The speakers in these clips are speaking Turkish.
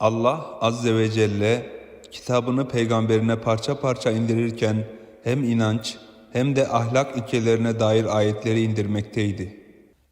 Allah Azze ve Celle kitabını peygamberine parça parça indirirken hem inanç hem de ahlak ilkelerine dair ayetleri indirmekteydi.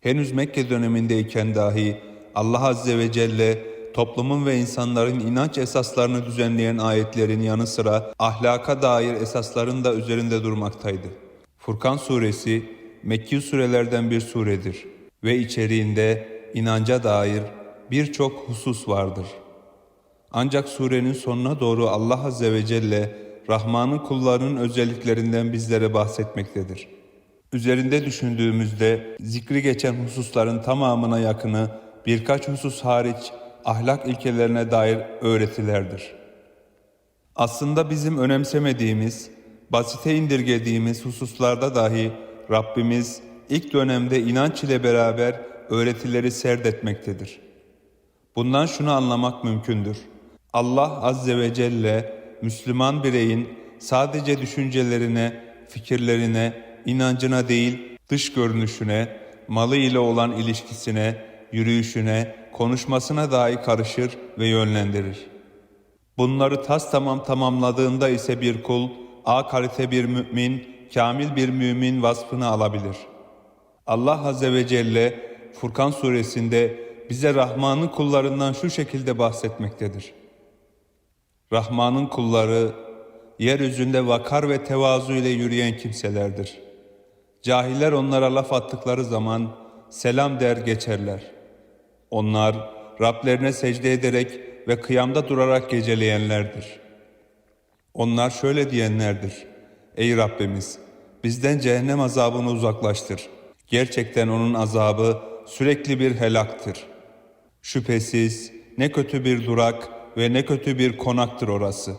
Henüz Mekke dönemindeyken dahi Allah Azze ve Celle toplumun ve insanların inanç esaslarını düzenleyen ayetlerin yanı sıra ahlaka dair esasların da üzerinde durmaktaydı. Furkan suresi Mekki surelerden bir suredir ve içeriğinde inanca dair birçok husus vardır. Ancak surenin sonuna doğru Allah Azze ve Celle Rahman'ın kullarının özelliklerinden bizlere bahsetmektedir. Üzerinde düşündüğümüzde zikri geçen hususların tamamına yakını birkaç husus hariç ahlak ilkelerine dair öğretilerdir. Aslında bizim önemsemediğimiz, basite indirgediğimiz hususlarda dahi Rabbimiz ilk dönemde inanç ile beraber öğretileri serdetmektedir. Bundan şunu anlamak mümkündür. Allah Azze ve Celle Müslüman bireyin sadece düşüncelerine, fikirlerine, inancına değil dış görünüşüne, malı ile olan ilişkisine, yürüyüşüne, konuşmasına dahi karışır ve yönlendirir. Bunları tas tamam tamamladığında ise bir kul, A kalite bir mümin, kamil bir mümin vasfını alabilir. Allah Azze ve Celle Furkan suresinde bize Rahman'ın kullarından şu şekilde bahsetmektedir. Rahman'ın kulları yeryüzünde vakar ve tevazu ile yürüyen kimselerdir. Cahiller onlara laf attıkları zaman selam der geçerler. Onlar Rablerine secde ederek ve kıyamda durarak geceleyenlerdir. Onlar şöyle diyenlerdir. Ey Rabbimiz bizden cehennem azabını uzaklaştır. Gerçekten onun azabı sürekli bir helaktır. Şüphesiz ne kötü bir durak ve ne kötü bir konaktır orası.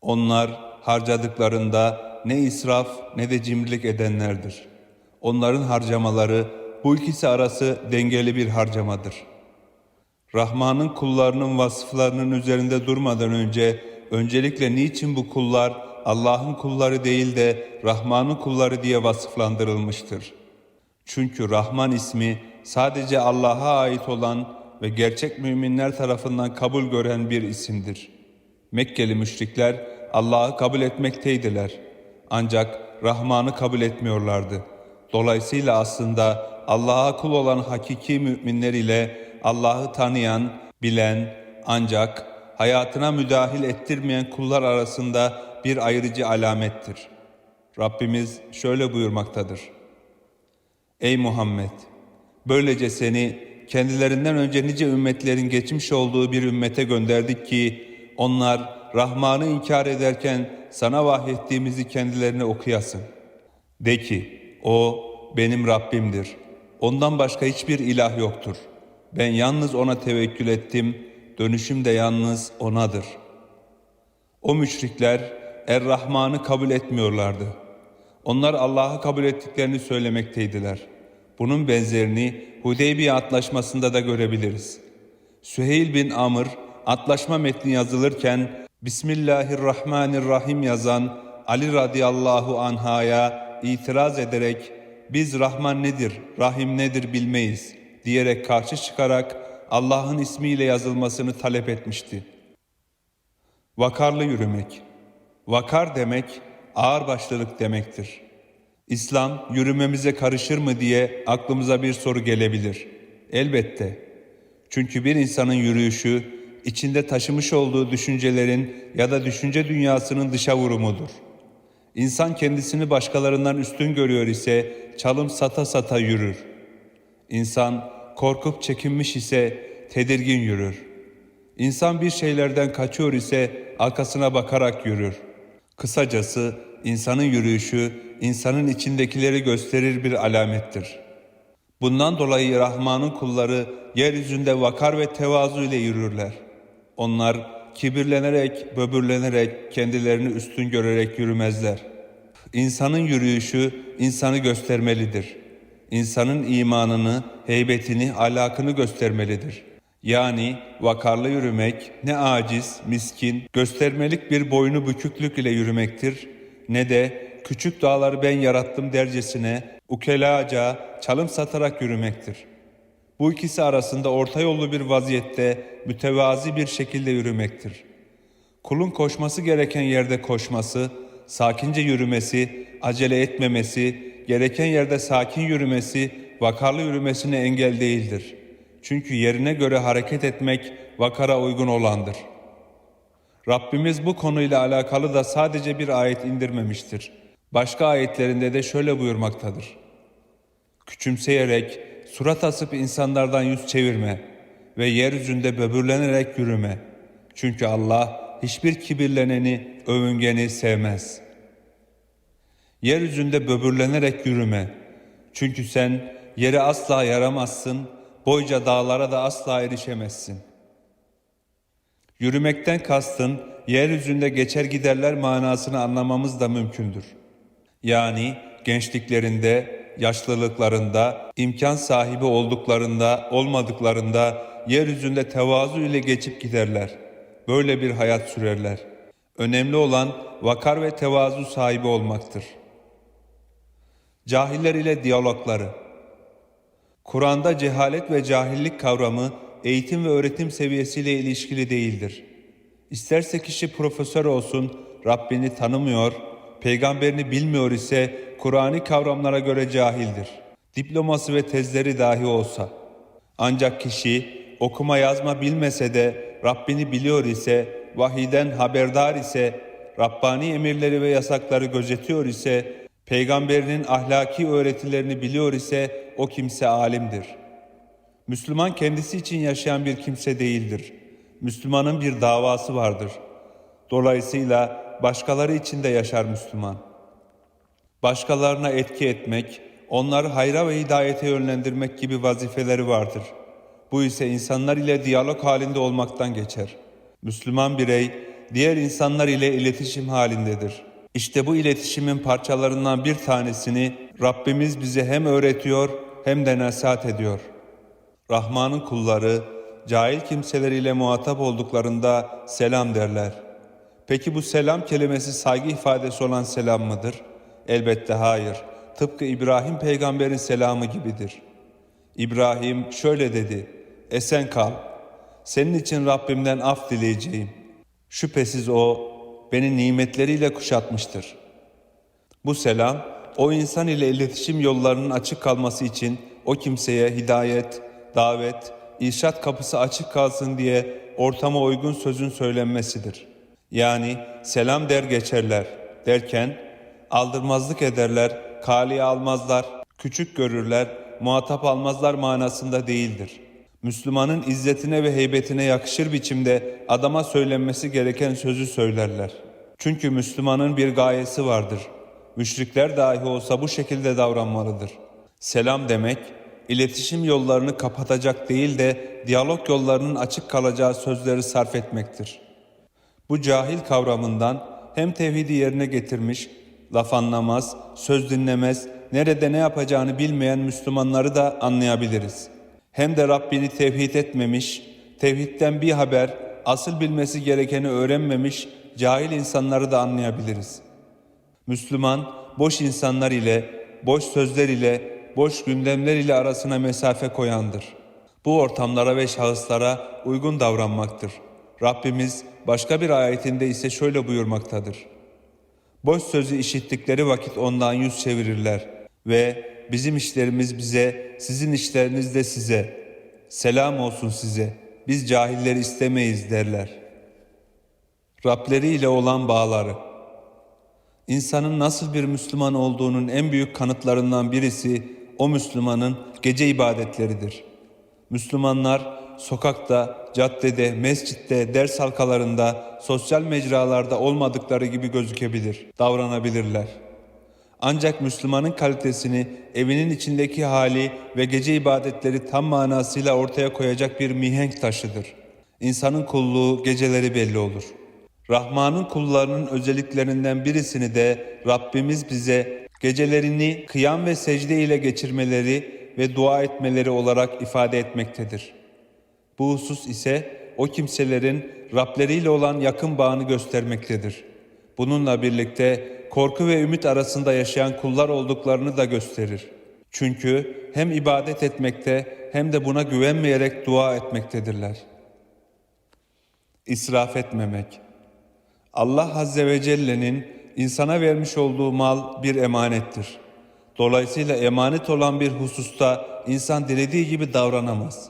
Onlar harcadıklarında ne israf ne de cimrilik edenlerdir. Onların harcamaları bu ikisi arası dengeli bir harcamadır. Rahman'ın kullarının vasıflarının üzerinde durmadan önce öncelikle niçin bu kullar Allah'ın kulları değil de Rahman'ın kulları diye vasıflandırılmıştır? Çünkü Rahman ismi sadece Allah'a ait olan ve gerçek müminler tarafından kabul gören bir isimdir. Mekkeli müşrikler Allah'ı kabul etmekteydiler. Ancak Rahman'ı kabul etmiyorlardı. Dolayısıyla aslında Allah'a kul olan hakiki müminler ile Allah'ı tanıyan, bilen ancak hayatına müdahil ettirmeyen kullar arasında bir ayrıcı alamettir. Rabbimiz şöyle buyurmaktadır. Ey Muhammed! Böylece seni kendilerinden önce nice ümmetlerin geçmiş olduğu bir ümmete gönderdik ki onlar Rahman'ı inkar ederken sana vahyettiğimizi kendilerine okuyasın. De ki o benim Rabbimdir. Ondan başka hiçbir ilah yoktur. Ben yalnız ona tevekkül ettim. Dönüşüm de yalnız onadır. O müşrikler Er-Rahman'ı kabul etmiyorlardı. Onlar Allah'ı kabul ettiklerini söylemekteydiler. Bunun benzerini Hudeybiye Antlaşması'nda da görebiliriz. Süheyl bin Amr antlaşma metni yazılırken Bismillahirrahmanirrahim yazan Ali radıyallahu anhaya itiraz ederek biz Rahman nedir, Rahim nedir bilmeyiz diyerek karşı çıkarak Allah'ın ismiyle yazılmasını talep etmişti. Vakarlı yürümek. Vakar demek ağırbaşlılık demektir. İslam yürümemize karışır mı diye aklımıza bir soru gelebilir. Elbette. Çünkü bir insanın yürüyüşü içinde taşımış olduğu düşüncelerin ya da düşünce dünyasının dışa vurumudur. İnsan kendisini başkalarından üstün görüyor ise çalım sata sata yürür. İnsan korkup çekinmiş ise tedirgin yürür. İnsan bir şeylerden kaçıyor ise arkasına bakarak yürür. Kısacası insanın yürüyüşü insanın içindekileri gösterir bir alamettir. Bundan dolayı Rahman'ın kulları yeryüzünde vakar ve tevazu ile yürürler. Onlar kibirlenerek, böbürlenerek, kendilerini üstün görerek yürümezler. İnsanın yürüyüşü insanı göstermelidir. İnsanın imanını, heybetini, alakını göstermelidir. Yani vakarlı yürümek ne aciz, miskin, göstermelik bir boynu büküklük ile yürümektir ne de küçük dağları ben yarattım dercesine ukelaca çalım satarak yürümektir. Bu ikisi arasında orta yollu bir vaziyette mütevazi bir şekilde yürümektir. Kulun koşması gereken yerde koşması, sakince yürümesi, acele etmemesi, gereken yerde sakin yürümesi, vakarlı yürümesine engel değildir. Çünkü yerine göre hareket etmek vakara uygun olandır. Rabbimiz bu konuyla alakalı da sadece bir ayet indirmemiştir. Başka ayetlerinde de şöyle buyurmaktadır. Küçümseyerek, surat asıp insanlardan yüz çevirme ve yeryüzünde böbürlenerek yürüme. Çünkü Allah hiçbir kibirleneni, övüngeni sevmez. Yeryüzünde böbürlenerek yürüme. Çünkü sen yere asla yaramazsın, boyca dağlara da asla erişemezsin. Yürümekten kastın yeryüzünde geçer giderler manasını anlamamız da mümkündür. Yani gençliklerinde, yaşlılıklarında, imkan sahibi olduklarında, olmadıklarında yeryüzünde tevazu ile geçip giderler. Böyle bir hayat sürerler. Önemli olan vakar ve tevazu sahibi olmaktır. Cahiller ile diyalogları Kur'an'da cehalet ve cahillik kavramı eğitim ve öğretim seviyesiyle ilişkili değildir. İsterse kişi profesör olsun, Rabbini tanımıyor, peygamberini bilmiyor ise Kur'ani kavramlara göre cahildir. Diploması ve tezleri dahi olsa. Ancak kişi okuma yazma bilmese de Rabbini biliyor ise, vahiden haberdar ise, Rabbani emirleri ve yasakları gözetiyor ise, peygamberinin ahlaki öğretilerini biliyor ise o kimse alimdir. Müslüman kendisi için yaşayan bir kimse değildir. Müslümanın bir davası vardır. Dolayısıyla başkaları için de yaşar Müslüman. Başkalarına etki etmek, onları hayra ve hidayete yönlendirmek gibi vazifeleri vardır. Bu ise insanlar ile diyalog halinde olmaktan geçer. Müslüman birey diğer insanlar ile iletişim halindedir. İşte bu iletişimin parçalarından bir tanesini Rabbimiz bize hem öğretiyor hem de nasihat ediyor. Rahman'ın kulları cahil kimseleriyle muhatap olduklarında selam derler. Peki bu selam kelimesi saygı ifadesi olan selam mıdır? Elbette hayır. Tıpkı İbrahim peygamberin selamı gibidir. İbrahim şöyle dedi. Esen kal. Senin için Rabbimden af dileyeceğim. Şüphesiz o beni nimetleriyle kuşatmıştır. Bu selam o insan ile iletişim yollarının açık kalması için o kimseye hidayet, davet, irşat kapısı açık kalsın diye ortama uygun sözün söylenmesidir. Yani selam der geçerler derken aldırmazlık ederler, kaliye almazlar, küçük görürler, muhatap almazlar manasında değildir. Müslümanın izzetine ve heybetine yakışır biçimde adama söylenmesi gereken sözü söylerler. Çünkü Müslümanın bir gayesi vardır. Müşrikler dahi olsa bu şekilde davranmalıdır. Selam demek, iletişim yollarını kapatacak değil de diyalog yollarının açık kalacağı sözleri sarf etmektir. Bu cahil kavramından hem tevhidi yerine getirmiş, laf anlamaz, söz dinlemez, nerede ne yapacağını bilmeyen Müslümanları da anlayabiliriz. Hem de Rabbini tevhid etmemiş, tevhidden bir haber, asıl bilmesi gerekeni öğrenmemiş cahil insanları da anlayabiliriz. Müslüman boş insanlar ile, boş sözler ile, boş gündemler ile arasına mesafe koyandır. Bu ortamlara ve şahıslara uygun davranmaktır. Rabbimiz başka bir ayetinde ise şöyle buyurmaktadır. Boş sözü işittikleri vakit ondan yüz çevirirler ve bizim işlerimiz bize, sizin işleriniz de size. Selam olsun size. Biz cahilleri istemeyiz derler. Rableri ile olan bağları. İnsanın nasıl bir Müslüman olduğunun en büyük kanıtlarından birisi o Müslümanın gece ibadetleridir. Müslümanlar sokakta, caddede, mescitte, ders halkalarında, sosyal mecralarda olmadıkları gibi gözükebilir, davranabilirler. Ancak Müslümanın kalitesini evinin içindeki hali ve gece ibadetleri tam manasıyla ortaya koyacak bir mihenk taşıdır. İnsanın kulluğu geceleri belli olur. Rahman'ın kullarının özelliklerinden birisini de Rabbimiz bize gecelerini kıyam ve secde ile geçirmeleri ve dua etmeleri olarak ifade etmektedir. Bu husus ise o kimselerin Rableriyle olan yakın bağını göstermektedir. Bununla birlikte korku ve ümit arasında yaşayan kullar olduklarını da gösterir. Çünkü hem ibadet etmekte hem de buna güvenmeyerek dua etmektedirler. İsraf etmemek. Allah Azze ve Celle'nin insana vermiş olduğu mal bir emanettir. Dolayısıyla emanet olan bir hususta insan dilediği gibi davranamaz.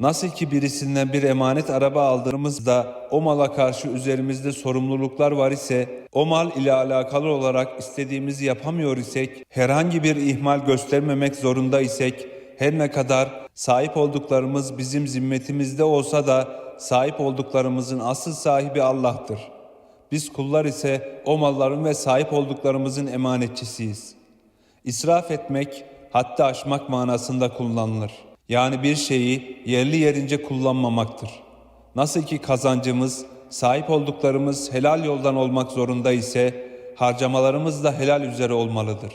Nasıl ki birisinden bir emanet araba aldığımızda o mala karşı üzerimizde sorumluluklar var ise, o mal ile alakalı olarak istediğimizi yapamıyor isek, herhangi bir ihmal göstermemek zorunda isek, her ne kadar sahip olduklarımız bizim zimmetimizde olsa da sahip olduklarımızın asıl sahibi Allah'tır. Biz kullar ise o malların ve sahip olduklarımızın emanetçisiyiz. İsraf etmek, hatta aşmak manasında kullanılır. Yani bir şeyi yerli yerince kullanmamaktır. Nasıl ki kazancımız, sahip olduklarımız helal yoldan olmak zorunda ise, harcamalarımız da helal üzere olmalıdır.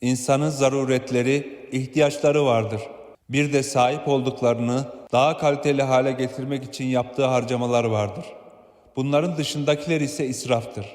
İnsanın zaruretleri, ihtiyaçları vardır. Bir de sahip olduklarını daha kaliteli hale getirmek için yaptığı harcamalar vardır. Bunların dışındakiler ise israftır.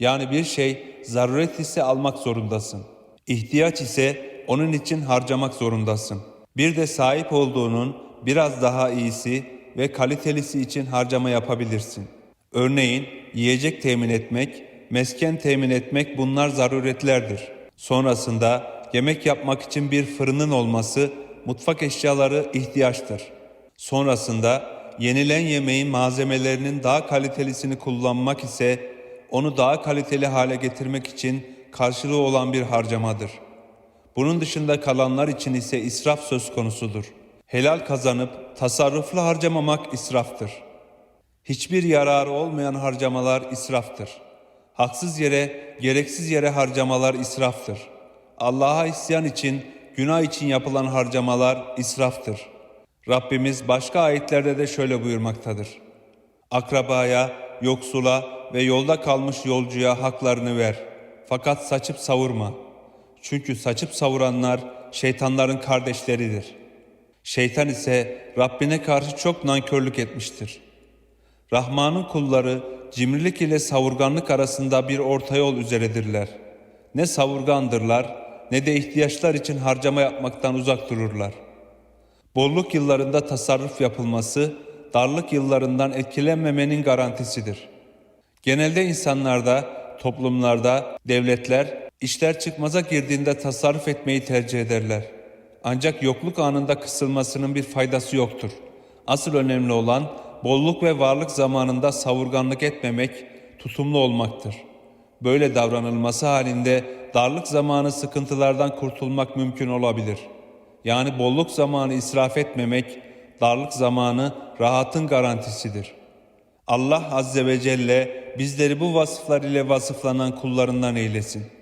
Yani bir şey zaruret ise almak zorundasın. İhtiyaç ise onun için harcamak zorundasın. Bir de sahip olduğunun biraz daha iyisi ve kalitelisi için harcama yapabilirsin. Örneğin yiyecek temin etmek, mesken temin etmek bunlar zaruretlerdir. Sonrasında yemek yapmak için bir fırının olması mutfak eşyaları ihtiyaçtır. Sonrasında yenilen yemeğin malzemelerinin daha kalitelisini kullanmak ise onu daha kaliteli hale getirmek için karşılığı olan bir harcamadır. Bunun dışında kalanlar için ise israf söz konusudur. Helal kazanıp tasarruflu harcamamak israftır. Hiçbir yararı olmayan harcamalar israftır. Haksız yere, gereksiz yere harcamalar israftır. Allah'a isyan için, günah için yapılan harcamalar israftır. Rabbimiz başka ayetlerde de şöyle buyurmaktadır. Akrabaya, yoksula ve yolda kalmış yolcuya haklarını ver. Fakat saçıp savurma. Çünkü saçıp savuranlar şeytanların kardeşleridir. Şeytan ise Rabbine karşı çok nankörlük etmiştir. Rahman'ın kulları cimrilik ile savurganlık arasında bir orta yol üzeredirler. Ne savurgandırlar ne de ihtiyaçlar için harcama yapmaktan uzak dururlar. Bolluk yıllarında tasarruf yapılması, darlık yıllarından etkilenmemenin garantisidir. Genelde insanlarda, toplumlarda, devletler işler çıkmaza girdiğinde tasarruf etmeyi tercih ederler. Ancak yokluk anında kısılmasının bir faydası yoktur. Asıl önemli olan bolluk ve varlık zamanında savurganlık etmemek, tutumlu olmaktır. Böyle davranılması halinde darlık zamanı sıkıntılardan kurtulmak mümkün olabilir. Yani bolluk zamanı israf etmemek, darlık zamanı rahatın garantisidir. Allah Azze ve Celle bizleri bu vasıflar ile vasıflanan kullarından eylesin.